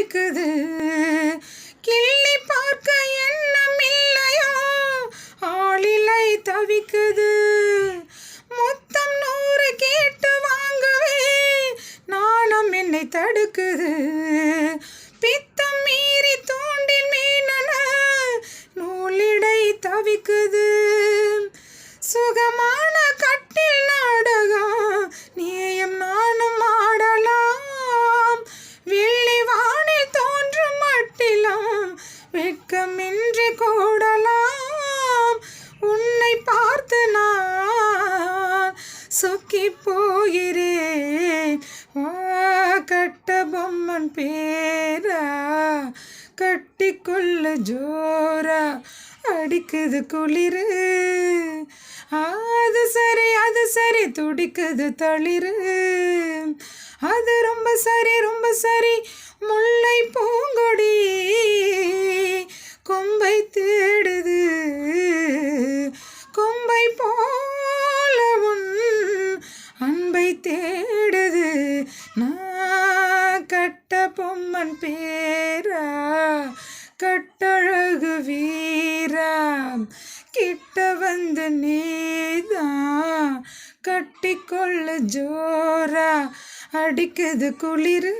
இருக்குது கிள்ளி பார்க்க எண்ணம் இல்லையோ? ஆளிலை தவிக்குது. மொத்தம் நூறு கேட்டு வாங்கவே நாணம் என்னை தடுக்குது. பித்தம் மீறி தூண்டில் மீனன நூலிடை தவிக்குது. வெட்கமின்றி கூடலாம். உன்னை பார்த்து நான் சொக்கி போகிறேன். வா கட்ட பொம்மன் பேரா கட்டிக்கொள்ள ஜோரா அடிக்குது குளிரு. அது சரி அது சரி துடிக்குது தளிரு. அது ரொம்ப சரி ரொம்ப சரி கொம்பை போலவும் அன்பை தேடுது. நான் கட்ட பொம்மன் பேரா கட்டழகு வீரா கிட்ட வந்து நீதான் கட்டிக்கொள்ள ஜோரா அடிக்குது குளிர்.